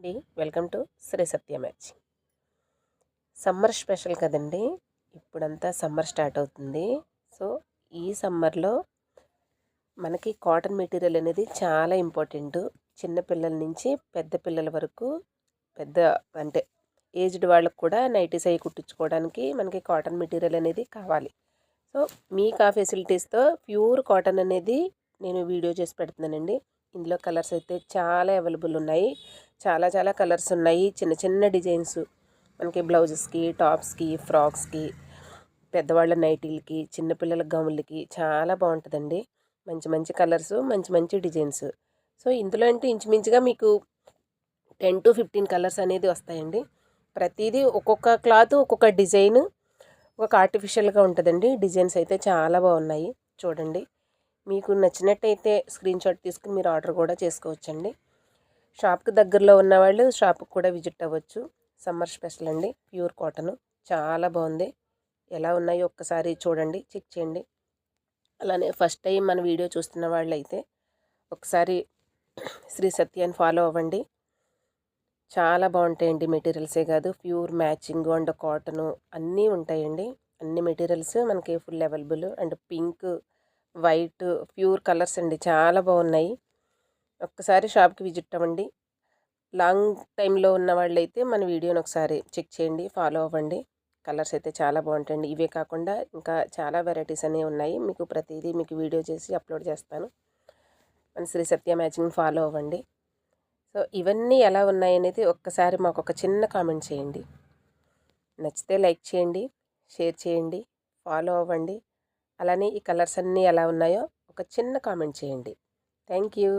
అండి. Welcome to Shri Satya match. Summer special కదండి. ఇప్పుడంతా సమ్మర్ స్టార్ట్ అవుతుంది. సో ఈ సమ్మర్లో మనకి కాటన్ మెటీరియల్ అనేది చాలా ఇంపార్టెంట్. చిన్నపిల్లల నుంచి పెద్ద పిల్లల వరకు పెద్ద అంటే ఏజ్డ్ వాళ్ళకు కూడా నైటీస్ అవి కుట్టించుకోవడానికి మనకి కాటన్ మెటీరియల్ అనేది కావాలి. సో మీకు ఆ ఫెసిలిటీస్తో ప్యూర్ కాటన్ అనేది నేను వీడియో చేసి పెడుతున్నానండి. ఇందులో కలర్స్ అయితే చాలా అవైలబుల్ ఉన్నాయి. చాలా చాలా కలర్స్ ఉన్నాయి. చిన్న చిన్న డిజైన్స్. మనకి బ్లౌజెస్కి టాప్స్కి ఫ్రాక్స్కి పెద్దవాళ్ళ నైటీలకి చిన్నపిల్లల గౌన్లకి చాలా బాగుంటుందండి. మంచి మంచి కలర్స్ మంచి మంచి డిజైన్స్. సో ఇందులో అంటే ఇంచుమించుగా మీకు టెన్ టు ఫిఫ్టీన్ కలర్స్ అనేది వస్తాయండి. ప్రతిదీ ఒక్కొక్క క్లాత్ ఒక్కొక్క డిజైన్ ఒక ఆర్టిఫిషియల్గా ఉంటుందండి. డిజైన్స్ అయితే చాలా బాగున్నాయి. చూడండి. మీకు నచ్చినట్టయితే స్క్రీన్ షాట్ తీసుకుని మీరు ఆర్డర్ కూడా చేసుకోవచ్చండి. షాప్కి దగ్గరలో ఉన్న వాళ్ళు షాప్కి కూడా విజిట్ అవ్వచ్చు. సమ్మర్ స్పెషల్ అండి. Pure cotton. చాలా బాగుంది. ఎలా ఉన్నాయో ఒక్కసారి చూడండి. చెక్ చేయండి. అలానే ఫస్ట్ టైం మన వీడియో చూస్తున్న వాళ్ళు అయితే ఒకసారి శ్రీ సత్యాన్ని ఫాలో అవ్వండి. చాలా బాగుంటాయండి మెటీరియల్సే కాదు. ప్యూర్ మ్యాచింగ్ అండ్ కాటను అన్నీ ఉంటాయండి. అన్ని మెటీరియల్స్ మనకి full available and pink white pure colours అండి. చాలా బాగున్నాయి. ఒక్కసారి షాప్కి విజిట్ అవ్వండి. లాంగ్ టైంలో ఉన్న వాళ్ళైతే మన వీడియోని ఒకసారి చెక్ చేయండి ఫాలో అవ్వండి. కలర్స్ అయితే చాలా బాగుంటాయండి. ఇవే కాకుండా ఇంకా చాలా వెరైటీస్ అనేవి ఉన్నాయి. మీకు ప్రతిదీ మీకు వీడియో చేసి అప్లోడ్ చేస్తాను. మన శ్రీ సత్య మ్యాచింగ్ ఫాలో అవ్వండి. సో ఇవన్నీ ఎలా ఉన్నాయి అనేది ఒక్కసారి మాకు ఒక చిన్న కామెంట్ చేయండి. నచ్చితే లైక్ చేయండి షేర్ చేయండి ఫాలో అవ్వండి. అలానే ఈ కలర్స్ అన్నీ ఎలా ఉన్నాయో ఒక చిన్న కామెంట్ చేయండి. Thank you.